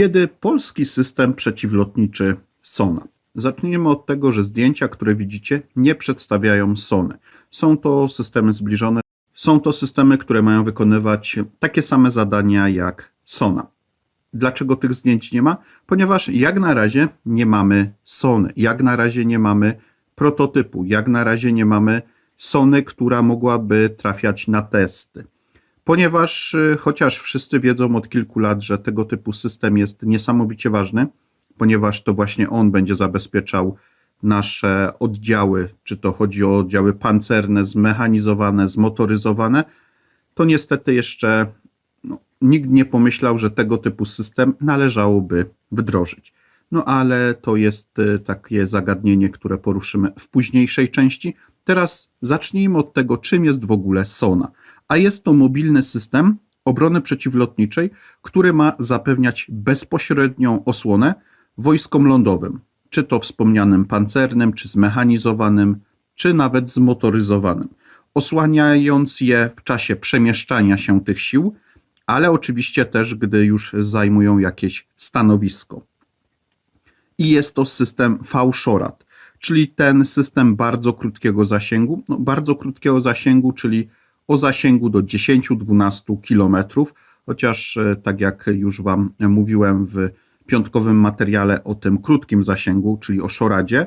Kiedy polski system przeciwlotniczy Sona? Zacznijmy od tego, że zdjęcia, które widzicie, nie przedstawiają Sony. Są to systemy zbliżone, są to systemy, które mają wykonywać takie same zadania jak Sona. Dlaczego tych zdjęć nie ma? Ponieważ jak na razie nie mamy Sony, jak na razie nie mamy prototypu, jak na razie nie mamy Sony, która mogłaby trafiać na testy. Ponieważ y, chociaż wszyscy wiedzą od kilku lat, że tego typu system jest niesamowicie ważny, ponieważ to właśnie on będzie zabezpieczał nasze oddziały, czy to chodzi o oddziały pancerne, zmechanizowane, zmotoryzowane, to niestety jeszcze no, nikt nie pomyślał, że tego typu system należałoby wdrożyć. No ale to jest y, takie zagadnienie, które poruszymy w późniejszej części. Teraz zacznijmy od tego, czym jest w ogóle SONA. A jest to mobilny system obrony przeciwlotniczej, który ma zapewniać bezpośrednią osłonę wojskom lądowym, czy to wspomnianym pancernym, czy zmechanizowanym, czy nawet zmotoryzowanym, osłaniając je w czasie przemieszczania się tych sił, ale oczywiście też, gdy już zajmują jakieś stanowisko. I jest to system V-SHORAD, czyli ten system bardzo krótkiego zasięgu, no bardzo krótkiego zasięgu, czyli o zasięgu do 10-12 km, chociaż e, tak jak już Wam mówiłem w piątkowym materiale o tym krótkim zasięgu, czyli o szoradzie,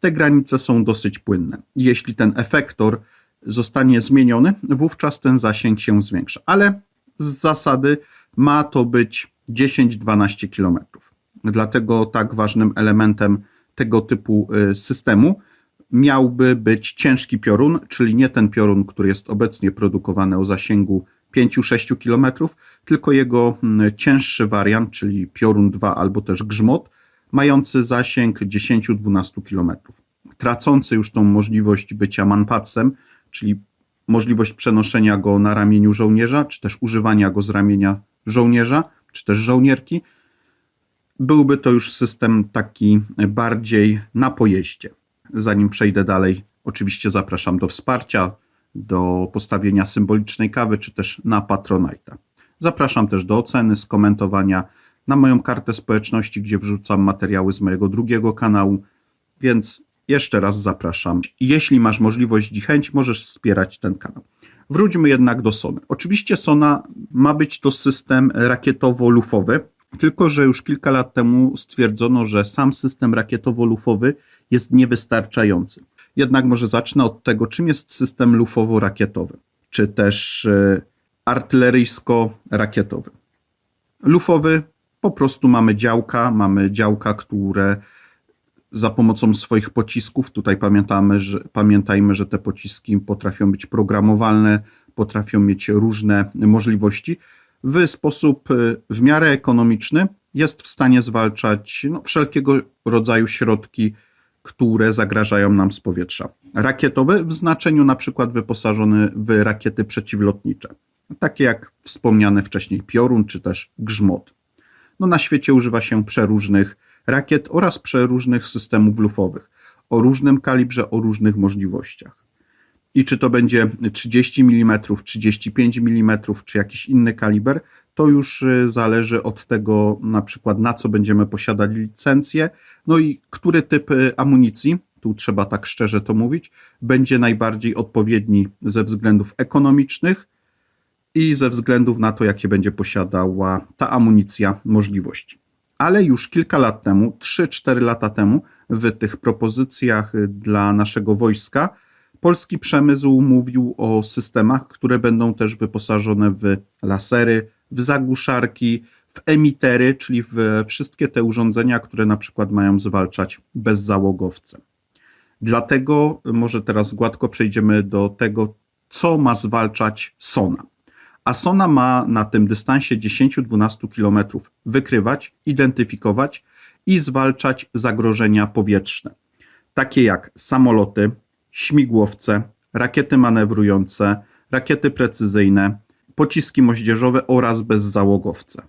te granice są dosyć płynne. Jeśli ten efektor zostanie zmieniony, wówczas ten zasięg się zwiększa, ale z zasady ma to być 10-12 km. Dlatego tak ważnym elementem tego typu y, systemu miałby być ciężki piorun, czyli nie ten piorun, który jest obecnie produkowany o zasięgu 5-6 km, tylko jego mm, cięższy wariant, czyli piorun 2 albo też grzmot, mający zasięg 10-12 km. Tracący już tą możliwość bycia manpadsem, czyli możliwość przenoszenia go na ramieniu żołnierza, czy też używania go z ramienia żołnierza, czy też żołnierki, byłby to już system taki bardziej na pojeździe. Zanim przejdę dalej, oczywiście zapraszam do wsparcia, do postawienia symbolicznej kawy, czy też na Patronite'a. Zapraszam też do oceny, skomentowania na moją kartę społeczności, gdzie wrzucam materiały z mojego drugiego kanału, więc jeszcze raz zapraszam. Jeśli masz możliwość i chęć, możesz wspierać ten kanał. Wróćmy jednak do Sony. Oczywiście Sona ma być to system rakietowo-lufowy, tylko że już kilka lat temu stwierdzono, że sam system rakietowo-lufowy jest niewystarczający. Jednak może zacznę od tego, czym jest system lufowo-rakietowy, czy też e, artyleryjsko-rakietowy. Lufowy po prostu mamy działka, mamy działka, które za pomocą swoich pocisków, tutaj pamiętamy, że, pamiętajmy, że te pociski potrafią być programowalne, potrafią mieć różne możliwości, w sposób e, w miarę ekonomiczny jest w stanie zwalczać no, wszelkiego rodzaju środki które zagrażają nam z powietrza. Rakietowy w znaczeniu na przykład wyposażony w rakiety przeciwlotnicze, takie jak wspomniane wcześniej piorun czy też grzmot. No, na świecie używa się przeróżnych rakiet oraz przeróżnych systemów lufowych o różnym kalibrze, o różnych możliwościach. I czy to będzie 30 mm, 35 mm, czy jakiś inny kaliber, to już y, zależy od tego, na przykład na co będziemy posiadać licencję, no i który typ y, amunicji, tu trzeba tak szczerze to mówić, będzie najbardziej odpowiedni ze względów ekonomicznych i ze względów na to, jakie będzie posiadała ta amunicja możliwości. Ale już kilka lat temu, 3-4 lata temu, w tych propozycjach dla naszego wojska, polski przemysł mówił o systemach, które będą też wyposażone w lasery, w zagłuszarki, w emitery, czyli w wszystkie te urządzenia, które na przykład mają zwalczać bezzałogowce. Dlatego może teraz gładko przejdziemy do tego, co ma zwalczać Sona. A Sona ma na tym dystansie 10-12 km wykrywać, identyfikować i zwalczać zagrożenia powietrzne, takie jak samoloty, śmigłowce, rakiety manewrujące, rakiety precyzyjne, pociski moździerzowe oraz bezzałogowce.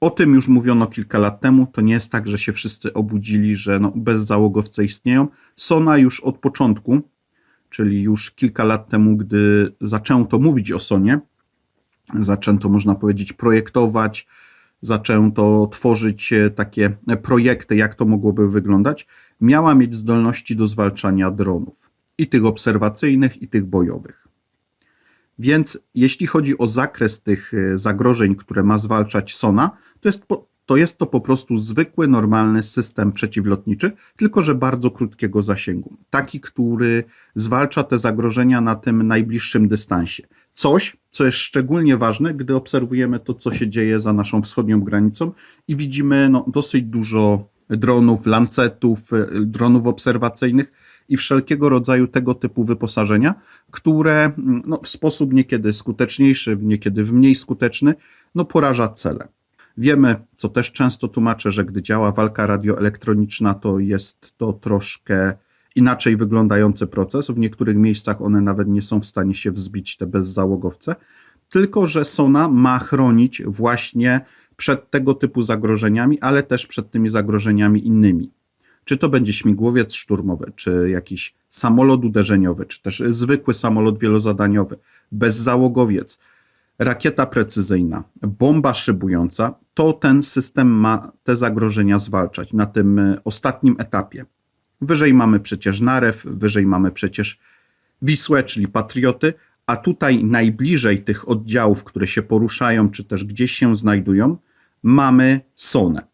O tym już mówiono kilka lat temu. To nie jest tak, że się wszyscy obudzili, że no, bezzałogowce istnieją. Sona już od początku, czyli już kilka lat temu, gdy zaczęto mówić o Sonie, zaczęto, można powiedzieć, projektować, zaczęto tworzyć e, takie projekty, jak to mogłoby wyglądać, miała mieć zdolności do zwalczania dronów i tych obserwacyjnych, i tych bojowych. Więc jeśli chodzi o zakres tych e, zagrożeń, które ma zwalczać SONA, to jest, po, to jest to po prostu zwykły, normalny system przeciwlotniczy, tylko że bardzo krótkiego zasięgu. Taki, który zwalcza te zagrożenia na tym najbliższym dystansie. Coś, co jest szczególnie ważne, gdy obserwujemy to, co się dzieje za naszą wschodnią granicą i widzimy no, dosyć dużo dronów, lancetów, e, dronów obserwacyjnych i wszelkiego rodzaju tego typu wyposażenia, które mm, no, w sposób niekiedy skuteczniejszy, niekiedy w mniej skuteczny, no, poraża cele. Wiemy, co też często tłumaczę, że gdy działa walka radioelektroniczna, to jest to troszkę inaczej wyglądający proces. W niektórych miejscach one nawet nie są w stanie się wzbić, te bezzałogowce. Tylko, że Sona ma chronić właśnie przed tego typu zagrożeniami, ale też przed tymi zagrożeniami innymi. Czy to będzie śmigłowiec szturmowy, czy jakiś samolot uderzeniowy, czy też zwykły samolot wielozadaniowy, bezzałogowiec, rakieta precyzyjna, bomba szybująca, to ten system ma te zagrożenia zwalczać na tym e, ostatnim etapie. Wyżej mamy przecież Narew, wyżej mamy przecież Wisłę, czyli Patrioty, a tutaj najbliżej tych oddziałów, które się poruszają, czy też gdzieś się znajdują, mamy Sonę.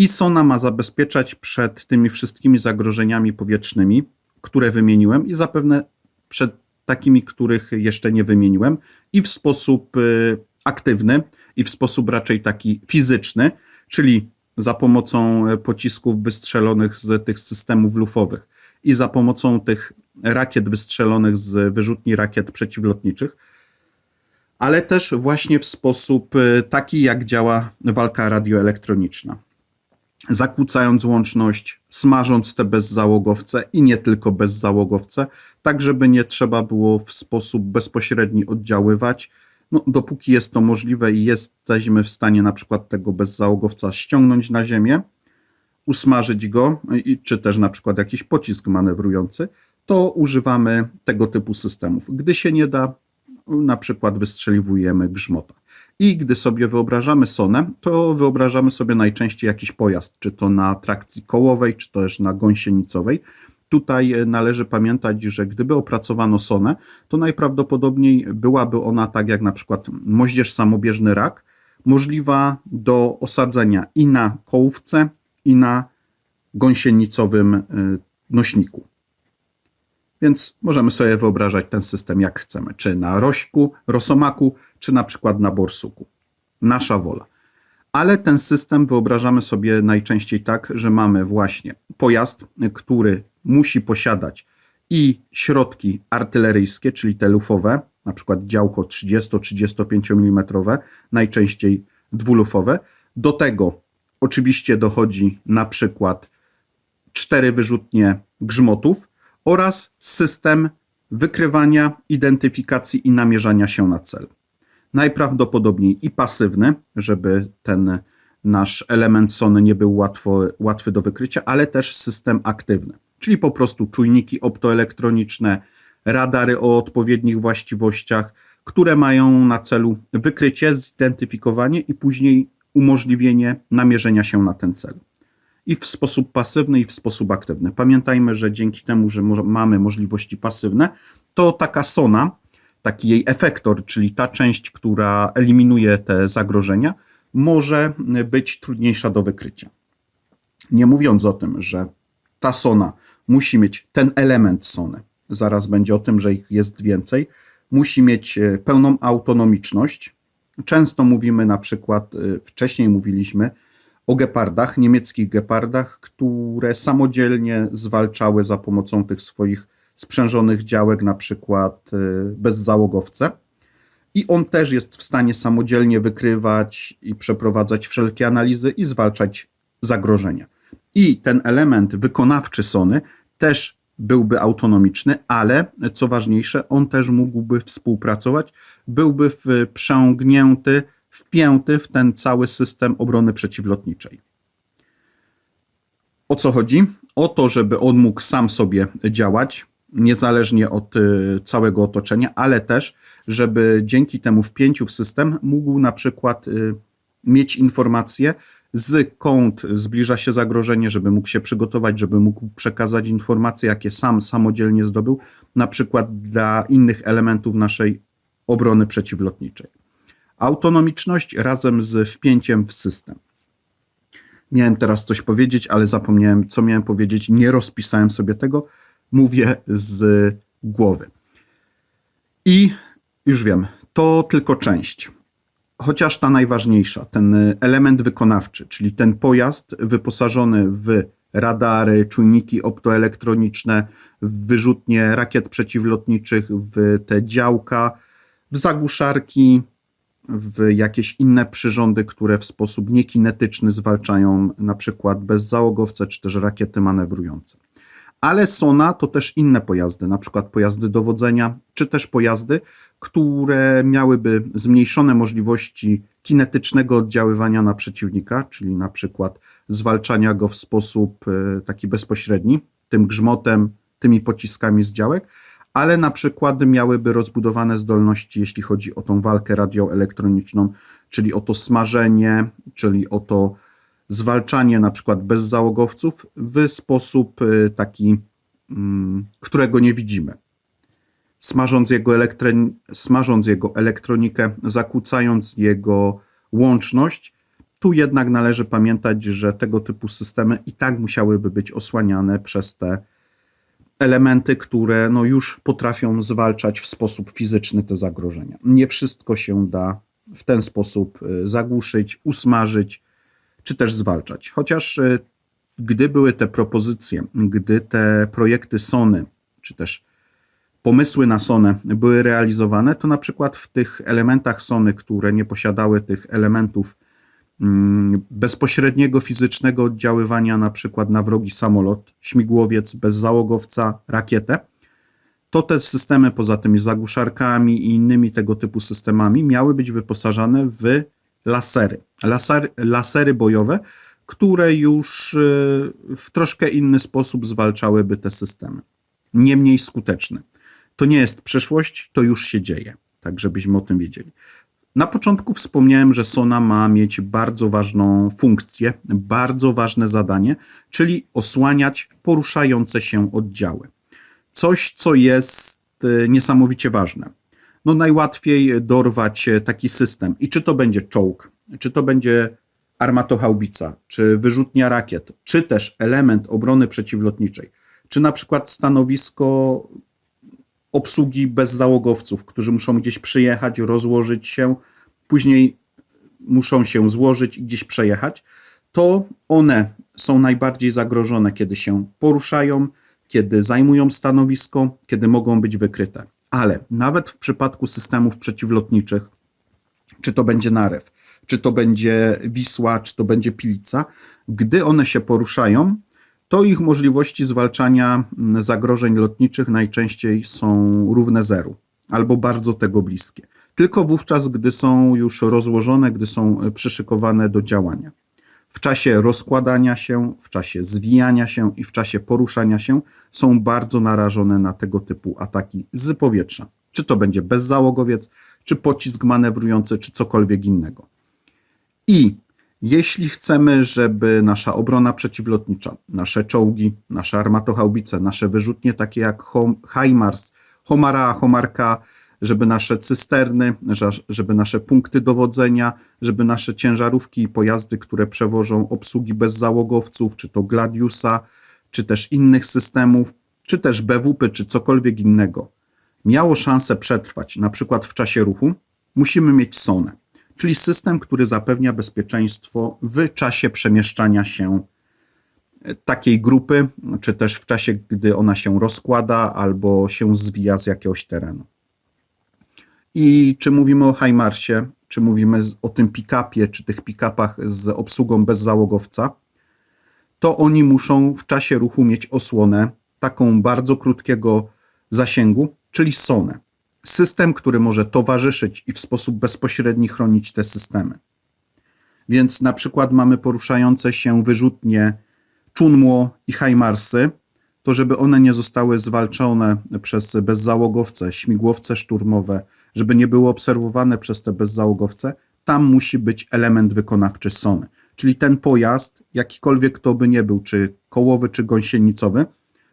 I Sona ma zabezpieczać przed tymi wszystkimi zagrożeniami powietrznymi, które wymieniłem, i zapewne przed takimi, których jeszcze nie wymieniłem, i w sposób y, aktywny, i w sposób raczej taki fizyczny, czyli za pomocą e, pocisków wystrzelonych z tych systemów lufowych i za pomocą tych rakiet wystrzelonych z wyrzutni rakiet przeciwlotniczych, ale też właśnie w sposób e, taki, jak działa walka radioelektroniczna. Zakłócając łączność, smażąc te bezzałogowce i nie tylko bezzałogowce, tak żeby nie trzeba było w sposób bezpośredni oddziaływać, no, dopóki jest to możliwe i jesteśmy w stanie na przykład tego bezzałogowca ściągnąć na ziemię, usmażyć go, czy też na przykład jakiś pocisk manewrujący, to używamy tego typu systemów. Gdy się nie da, na przykład wystrzeliwujemy grzmota. I gdy sobie wyobrażamy sonę, to wyobrażamy sobie najczęściej jakiś pojazd, czy to na trakcji kołowej, czy też na gąsienicowej, Tutaj e, należy pamiętać, że gdyby opracowano sonę, to najprawdopodobniej byłaby ona tak jak na przykład moździerz samobieżny rak, możliwa do osadzenia i na kołówce, i na gąsienicowym e, nośniku. Więc możemy sobie wyobrażać ten system jak chcemy, czy na rośku, rosomaku, czy na przykład na borsuku. Nasza wola. Ale ten system wyobrażamy sobie najczęściej tak, że mamy właśnie pojazd, który musi posiadać i środki artyleryjskie, czyli te lufowe, na przykład działko 30-35 mm, najczęściej dwulufowe. Do tego oczywiście dochodzi na przykład cztery wyrzutnie grzmotów oraz system wykrywania, identyfikacji i namierzania się na cel. Najprawdopodobniej i pasywny, żeby ten nasz element Sony nie był łatwo, łatwy do wykrycia, ale też system aktywny czyli po prostu czujniki optoelektroniczne, radary o odpowiednich właściwościach, które mają na celu wykrycie, zidentyfikowanie i później umożliwienie namierzenia się na ten cel. I w sposób pasywny, i w sposób aktywny. Pamiętajmy, że dzięki temu, że mamy możliwości pasywne, to taka sona, taki jej efektor, czyli ta część, która eliminuje te zagrożenia, może być trudniejsza do wykrycia. Nie mówiąc o tym, że ta sona musi mieć ten element Sony. Zaraz będzie o tym, że ich jest więcej. Musi mieć e, pełną autonomiczność. Często mówimy na przykład, e, wcześniej mówiliśmy o gepardach, niemieckich gepardach, które samodzielnie zwalczały za pomocą tych swoich sprzężonych działek, na przykład e, bezzałogowce. I on też jest w stanie samodzielnie wykrywać i przeprowadzać wszelkie analizy i zwalczać zagrożenia. I ten element wykonawczy Sony też byłby autonomiczny, ale co ważniejsze, on też mógłby współpracować, byłby wprzągnięty, wpięty w ten cały system obrony przeciwlotniczej. O co chodzi? O to, żeby on mógł sam sobie działać, niezależnie od y, całego otoczenia, ale też, żeby dzięki temu wpięciu w system mógł na przykład y, mieć informacje, skąd zbliża się zagrożenie, żeby mógł się przygotować, żeby mógł przekazać informacje, jakie sam samodzielnie zdobył, na przykład dla innych elementów naszej obrony przeciwlotniczej. Autonomiczność razem z wpięciem w system. Miałem teraz coś powiedzieć, ale zapomniałem, co miałem powiedzieć. Nie rozpisałem sobie tego. Mówię z głowy. I już wiem, to tylko część. Chociaż ta najważniejsza, ten element wykonawczy, czyli ten pojazd wyposażony w radary, czujniki optoelektroniczne, w wyrzutnie rakiet przeciwlotniczych, w te działka, w zagłuszarki, w jakieś inne przyrządy, które w sposób niekinetyczny zwalczają na przykład bezzałogowce czy też rakiety manewrujące. Ale Sona to też inne pojazdy, na przykład pojazdy dowodzenia, czy też pojazdy, które miałyby zmniejszone możliwości kinetycznego oddziaływania na przeciwnika, czyli na przykład zwalczania go w sposób e, taki bezpośredni, tym grzmotem, tymi pociskami z działek, ale na przykład miałyby rozbudowane zdolności, jeśli chodzi o tą walkę radioelektroniczną, czyli o to smażenie, czyli o to zwalczanie na przykład bezzałogowców w sposób y, taki, mm, którego nie widzimy. Smażąc jego, smażąc jego elektronikę, zakłócając jego łączność, tu jednak należy pamiętać, że tego typu systemy i tak musiałyby być osłaniane przez te elementy, które no już potrafią zwalczać w sposób fizyczny te zagrożenia. Nie wszystko się da w ten sposób y, zagłuszyć, usmażyć czy też zwalczać. Chociaż y, gdy były te propozycje, gdy te projekty Sony, czy też pomysły na Sony były realizowane, to na przykład w tych elementach Sony, które nie posiadały tych elementów bezpośredniego fizycznego oddziaływania na przykład na wrogi samolot, śmigłowiec, bezzałogowca, rakietę, to te systemy poza tymi zagłuszarkami i innymi tego typu systemami miały być wyposażane w lasery. Laser, lasery bojowe, które już y, w troszkę inny sposób zwalczałyby te systemy. Niemniej skuteczne. To nie jest przyszłość, to już się dzieje. Tak, żebyśmy o tym wiedzieli. Na początku wspomniałem, że Sona ma mieć bardzo ważną funkcję, bardzo ważne zadanie, czyli osłaniać poruszające się oddziały. Coś, co jest e, niesamowicie ważne. No najłatwiej dorwać e, taki system. I czy to będzie czołg, czy to będzie armatochaubica, czy wyrzutnia rakiet, czy też element obrony przeciwlotniczej, czy na przykład stanowisko obsługi bez załogowców, którzy muszą gdzieś przyjechać, rozłożyć się, później muszą się złożyć i gdzieś przejechać, to one są najbardziej zagrożone, kiedy się poruszają, kiedy zajmują stanowisko, kiedy mogą być wykryte. Ale nawet w przypadku systemów przeciwlotniczych, czy to będzie Narew, czy to będzie Wisła, czy to będzie Pilica, gdy one się poruszają, to ich możliwości zwalczania mm, zagrożeń lotniczych najczęściej są równe zeru albo bardzo tego bliskie. Tylko wówczas, gdy są już rozłożone, gdy są e, przyszykowane do działania. W czasie rozkładania się, w czasie zwijania się i w czasie poruszania się są bardzo narażone na tego typu ataki z powietrza. Czy to będzie bezzałogowiec, czy pocisk manewrujący, czy cokolwiek innego. I jeśli chcemy, żeby nasza obrona przeciwlotnicza, nasze czołgi, nasze armatochaubice, nasze wyrzutnie takie jak HIMARS, Homara, Homarka, żeby nasze cysterny, żeby nasze punkty dowodzenia, żeby nasze ciężarówki i pojazdy, które przewożą obsługi bezzałogowców, czy to Gladiusa, czy też innych systemów, czy też BWP, czy cokolwiek innego, miało szansę przetrwać, na przykład w czasie ruchu, musimy mieć SONę czyli system, który zapewnia bezpieczeństwo w czasie przemieszczania się takiej grupy, czy też w czasie, gdy ona się rozkłada albo się zwija z jakiegoś terenu. I czy mówimy o Heimarsie, czy mówimy o tym pick-upie, czy tych pick-upach z obsługą bez załogowca, to oni muszą w czasie ruchu mieć osłonę taką bardzo krótkiego zasięgu, czyli sonę system, który może towarzyszyć i w sposób bezpośredni chronić te systemy. Więc na przykład mamy poruszające się wyrzutnie Chunmo i Hajmarsy, to żeby one nie zostały zwalczone przez bezzałogowce, śmigłowce szturmowe, żeby nie były obserwowane przez te bezzałogowce, tam musi być element wykonawczy Sony. Czyli ten pojazd, jakikolwiek to by nie był, czy kołowy, czy gąsienicowy,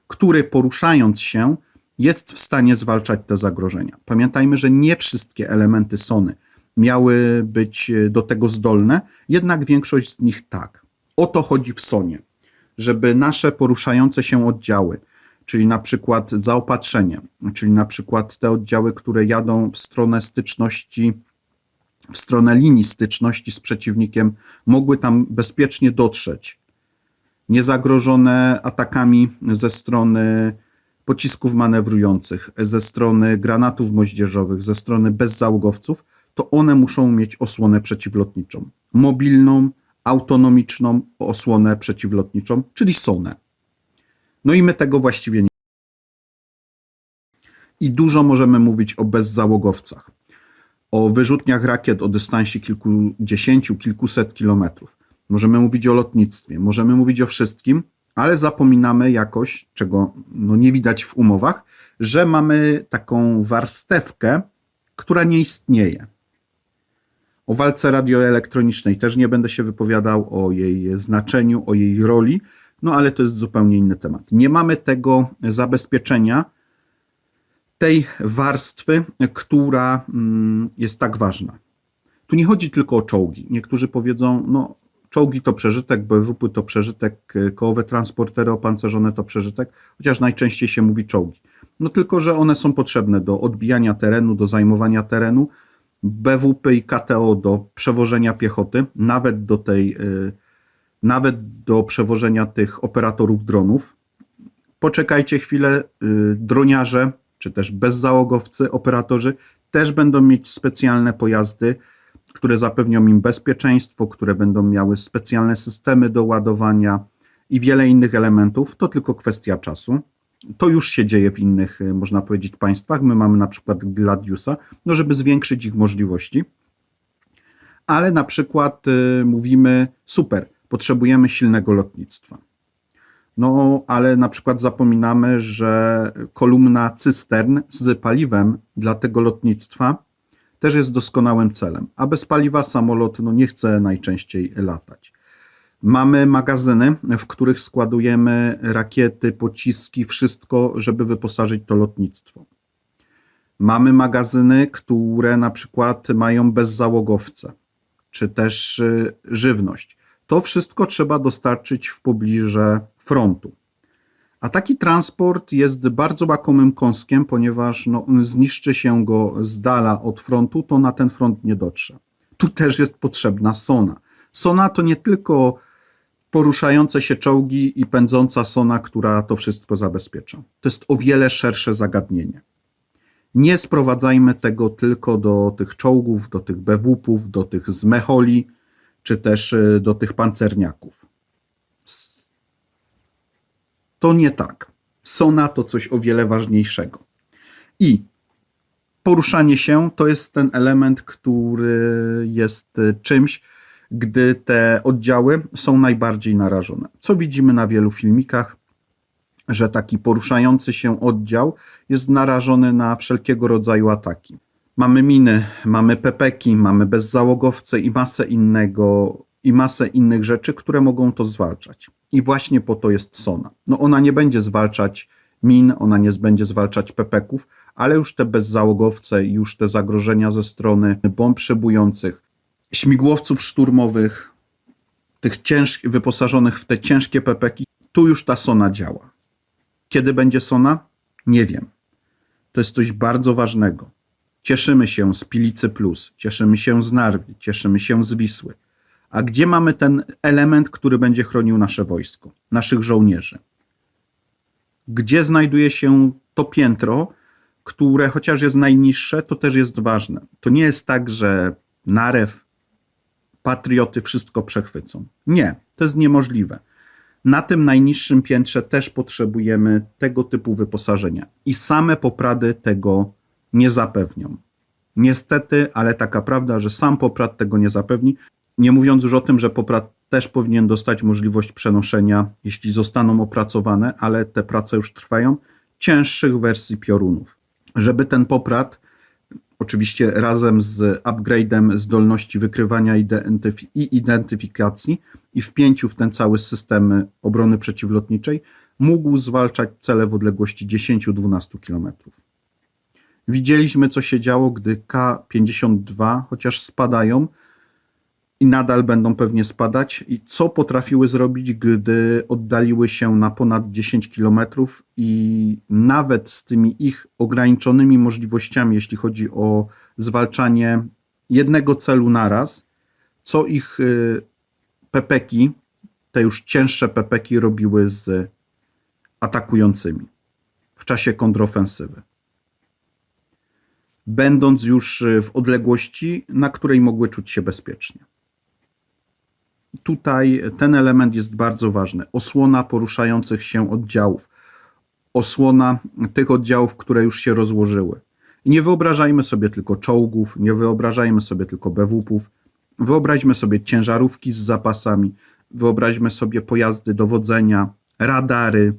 który poruszając się jest w stanie zwalczać te zagrożenia. Pamiętajmy, że nie wszystkie elementy Sony miały być e, do tego zdolne, jednak większość z nich tak. O to chodzi w Sonie, żeby nasze poruszające się oddziały, czyli na przykład zaopatrzenie, czyli na przykład te oddziały, które jadą w stronę styczności, w stronę linii styczności z przeciwnikiem, mogły tam bezpiecznie dotrzeć, niezagrożone atakami ze strony pocisków manewrujących, ze strony granatów moździerzowych, ze strony bezzałogowców, to one muszą mieć osłonę przeciwlotniczą. Mobilną, autonomiczną osłonę przeciwlotniczą, czyli SONę. No i my tego właściwie nie. I dużo możemy mówić o bezzałogowcach, o wyrzutniach rakiet o dystansie kilkudziesięciu, kilkuset kilometrów. Możemy mówić o lotnictwie, możemy mówić o wszystkim, ale zapominamy jakoś, czego no nie widać w umowach, że mamy taką warstewkę, która nie istnieje. O walce radioelektronicznej też nie będę się wypowiadał, o jej znaczeniu, o jej roli, no ale to jest zupełnie inny temat. Nie mamy tego zabezpieczenia, tej warstwy, która mm, jest tak ważna. Tu nie chodzi tylko o czołgi. Niektórzy powiedzą, no czołgi to przeżytek, BWP to przeżytek, kołowe transportery opancerzone to przeżytek, chociaż najczęściej się mówi czołgi. No tylko, że one są potrzebne do odbijania terenu, do zajmowania terenu, BWP i KTO do przewożenia piechoty, nawet do tej, y, nawet do przewożenia tych operatorów dronów. Poczekajcie chwilę, y, droniarze, czy też bezzałogowcy, operatorzy też będą mieć specjalne pojazdy, które zapewnią im bezpieczeństwo, które będą miały specjalne systemy do ładowania i wiele innych elementów. To tylko kwestia czasu. To już się dzieje w innych, y, można powiedzieć, państwach. My mamy na przykład Gladiusa, no żeby zwiększyć ich możliwości. Ale na przykład y, mówimy, super, potrzebujemy silnego lotnictwa. No, ale na przykład zapominamy, że kolumna cystern z paliwem dla tego lotnictwa też jest doskonałym celem, a bez paliwa samolot no, nie chce najczęściej latać. Mamy magazyny, w których składujemy rakiety, pociski, wszystko, żeby wyposażyć to lotnictwo. Mamy magazyny, które na przykład mają bezzałogowce, czy też y, żywność. To wszystko trzeba dostarczyć w pobliżu frontu. A taki transport jest bardzo łakomym kąskiem, ponieważ no, zniszczy się go z dala od frontu, to na ten front nie dotrze. Tu też jest potrzebna sona. Sona to nie tylko poruszające się czołgi i pędząca sona, która to wszystko zabezpiecza. To jest o wiele szersze zagadnienie. Nie sprowadzajmy tego tylko do tych czołgów, do tych bewupów, do tych zmecholi, czy też y, do tych pancerniaków. To nie tak. Sona to coś o wiele ważniejszego. I poruszanie się to jest ten element, który jest y, czymś, gdy te oddziały są najbardziej narażone. Co widzimy na wielu filmikach, że taki poruszający się oddział jest narażony na wszelkiego rodzaju ataki. Mamy miny, mamy pepeki, mamy bezzałogowce i masę innego i masę innych rzeczy, które mogą to zwalczać. I właśnie po to jest Sona. No ona nie będzie zwalczać min, ona nie będzie zwalczać pepeków, ale już te bezzałogowce, już te zagrożenia ze strony bomb szybujących, śmigłowców szturmowych, tych ciężkich, wyposażonych w te ciężkie pepeki, tu już ta Sona działa. Kiedy będzie Sona? Nie wiem. To jest coś bardzo ważnego. Cieszymy się z Pilicy Plus, cieszymy się z Narwi, cieszymy się z Wisły. A gdzie mamy ten element, który będzie chronił nasze wojsko, naszych żołnierzy? Gdzie znajduje się to piętro, które chociaż jest najniższe, to też jest ważne. To nie jest tak, że narew, patrioty wszystko przechwycą. Nie, to jest niemożliwe. Na tym najniższym piętrze też potrzebujemy tego typu wyposażenia i same poprady tego nie zapewnią. Niestety, ale taka prawda, że sam poprad tego nie zapewni, nie mówiąc już o tym, że Poprad też powinien dostać możliwość przenoszenia, jeśli zostaną opracowane, ale te prace już trwają, cięższych wersji piorunów. Żeby ten Poprad Oczywiście razem z upgrade'em zdolności wykrywania identyf- i identyfikacji i wpięciu w ten cały system obrony przeciwlotniczej mógł zwalczać cele w odległości 10-12 km. Widzieliśmy, co się działo, gdy K-52, chociaż spadają i nadal będą pewnie spadać, i co potrafiły zrobić, gdy oddaliły się na ponad 10 km i nawet z tymi ich ograniczonymi możliwościami, jeśli chodzi o zwalczanie jednego celu naraz, co ich y, pepeki, te już cięższe pepeki robiły z atakującymi w czasie kontrofensywy będąc już y, w odległości, na której mogły czuć się bezpiecznie. Tutaj ten element jest bardzo ważny. Osłona poruszających się oddziałów, osłona tych oddziałów, które już się rozłożyły. Nie wyobrażajmy sobie tylko czołgów, nie wyobrażajmy sobie tylko BWP-ów, wyobraźmy sobie ciężarówki z zapasami, wyobraźmy sobie pojazdy dowodzenia, radary,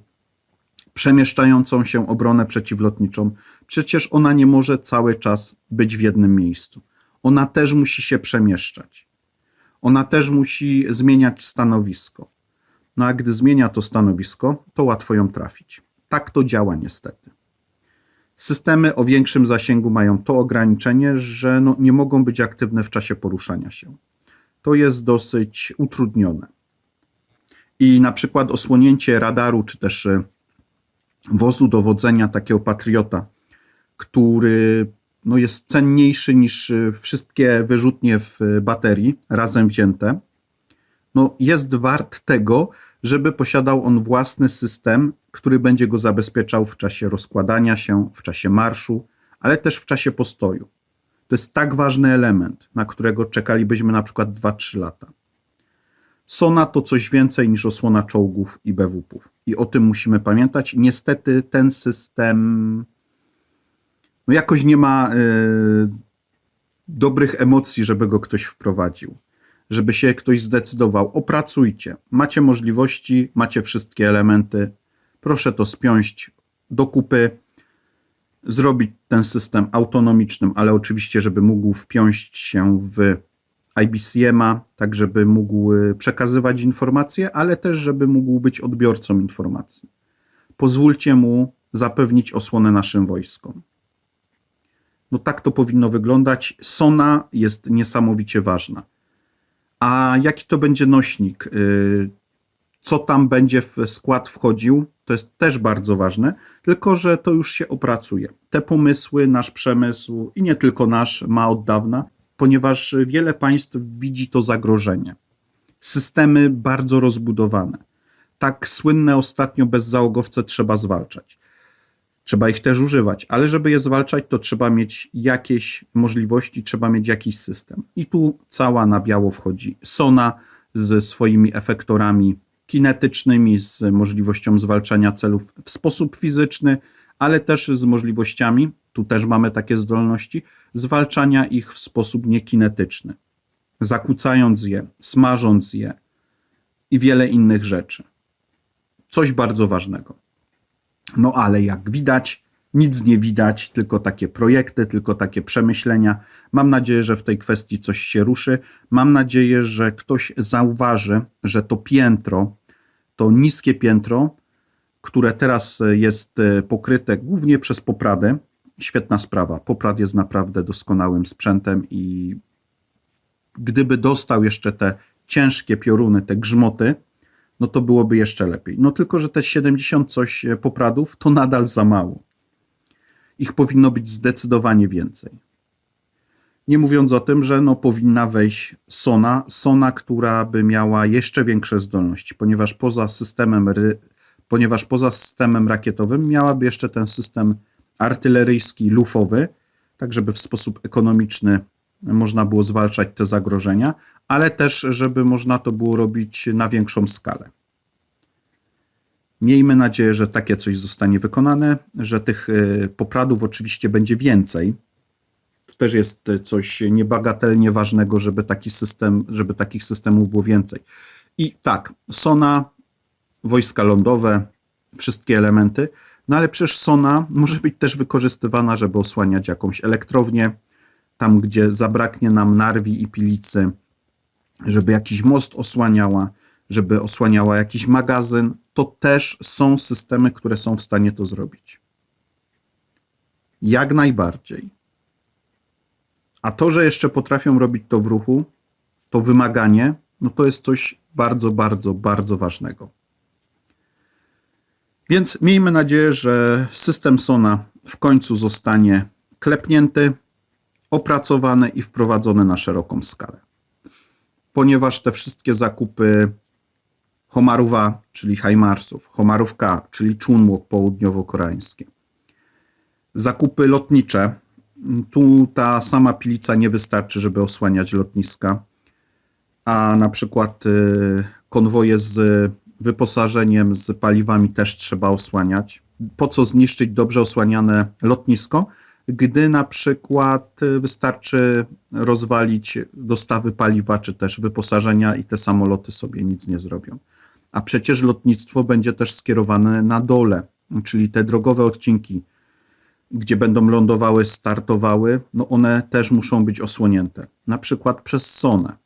przemieszczającą się obronę przeciwlotniczą, przecież ona nie może cały czas być w jednym miejscu. Ona też musi się przemieszczać. Ona też musi zmieniać stanowisko. No a gdy zmienia to stanowisko, to łatwo ją trafić. Tak to działa niestety. Systemy o większym zasięgu mają to ograniczenie, że no nie mogą być aktywne w czasie poruszania się. To jest dosyć utrudnione. I na przykład osłonięcie radaru, czy też y, wozu dowodzenia takiego patriota, który no jest cenniejszy niż y, wszystkie wyrzutnie w baterii razem wzięte, no jest wart tego, żeby posiadał on własny system, który będzie go zabezpieczał w czasie rozkładania się, w czasie marszu, ale też w czasie postoju. To jest tak ważny element, na którego czekalibyśmy na przykład 2-3 lata. Sona to coś więcej niż osłona czołgów i BWP-ów. I o tym musimy pamiętać. Niestety ten system no jakoś nie ma y, dobrych emocji, żeby go ktoś wprowadził. Żeby się ktoś zdecydował. Opracujcie. Macie możliwości, macie wszystkie elementy. Proszę to spiąć do kupy, zrobić ten system autonomicznym, ale oczywiście, żeby mógł wpiąć się w IBCM-a, tak żeby mógł y, przekazywać informacje, ale też żeby mógł być odbiorcą informacji. Pozwólcie mu zapewnić osłonę naszym wojskom. No tak to powinno wyglądać. Sona jest niesamowicie ważna. A jaki to będzie nośnik? Y, co tam będzie w skład wchodził? To jest też bardzo ważne, tylko że to już się opracuje. Te pomysły nasz przemysł i nie tylko nasz ma od dawna ponieważ wiele państw widzi to zagrożenie. Systemy bardzo rozbudowane. Tak słynne ostatnio bezzałogowce trzeba zwalczać. Trzeba ich też używać, ale żeby je zwalczać, to trzeba mieć jakieś możliwości, trzeba mieć jakiś system. I tu cała na biało wchodzi Sona ze swoimi efektorami kinetycznymi, z możliwością zwalczania celów w sposób fizyczny, ale też z możliwościami, tu też mamy takie zdolności, zwalczania ich w sposób niekinetyczny, zakłócając je, smażąc je i wiele innych rzeczy. Coś bardzo ważnego. No ale jak widać, nic nie widać, tylko takie projekty, tylko takie przemyślenia. Mam nadzieję, że w tej kwestii coś się ruszy. Mam nadzieję, że ktoś zauważy, że to piętro, to niskie piętro, które teraz jest pokryte głównie przez poprady, świetna sprawa. Poprad jest naprawdę doskonałym sprzętem i gdyby dostał jeszcze te ciężkie pioruny, te grzmoty, no to byłoby jeszcze lepiej. No tylko, że te 70 coś popradów to nadal za mało. Ich powinno być zdecydowanie więcej. Nie mówiąc o tym, że no powinna wejść Sona, Sona, która by miała jeszcze większe zdolności, ponieważ poza systemem, ponieważ poza systemem rakietowym miałaby jeszcze ten system artyleryjski, lufowy, tak żeby w sposób ekonomiczny można było zwalczać te zagrożenia, ale też, żeby można to było robić na większą skalę. Miejmy nadzieję, że takie coś zostanie wykonane, że tych y, popradów oczywiście będzie więcej. To też jest coś niebagatelnie ważnego, żeby taki system, żeby takich systemów było więcej. I tak, Sona, wojska lądowe, wszystkie elementy, no ale przecież Sona może być też wykorzystywana, żeby osłaniać jakąś elektrownię, tam gdzie zabraknie nam narwi i pilicy, żeby jakiś most osłaniała, żeby osłaniała jakiś magazyn, to też są systemy, które są w stanie to zrobić. Jak najbardziej. A to, że jeszcze potrafią robić to w ruchu, to wymaganie, no to jest coś bardzo, bardzo, bardzo ważnego. Więc miejmy nadzieję, że system Sona w końcu zostanie klepnięty, opracowany i wprowadzony na szeroką skalę. Ponieważ te wszystkie zakupy Homaruwa, czyli Hajmarsów, Homarów K, czyli Chunmok południowo-koreańskie, zakupy lotnicze, tu ta sama pilica nie wystarczy, żeby osłaniać lotniska, a na przykład y, konwoje z wyposażeniem, z paliwami też trzeba osłaniać. Po co zniszczyć dobrze osłaniane lotnisko, gdy na przykład y, wystarczy rozwalić dostawy paliwa czy też wyposażenia i te samoloty sobie nic nie zrobią. A przecież lotnictwo będzie też skierowane na dole, czyli te drogowe odcinki, gdzie będą lądowały, startowały, no one też muszą być osłonięte, na przykład przez sonę.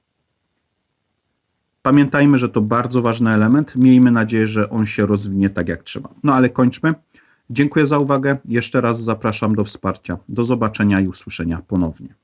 Pamiętajmy, że to bardzo ważny element. Miejmy nadzieję, że on się rozwinie tak jak trzeba. No ale kończmy. Dziękuję za uwagę. Jeszcze raz zapraszam do wsparcia. Do zobaczenia i usłyszenia ponownie.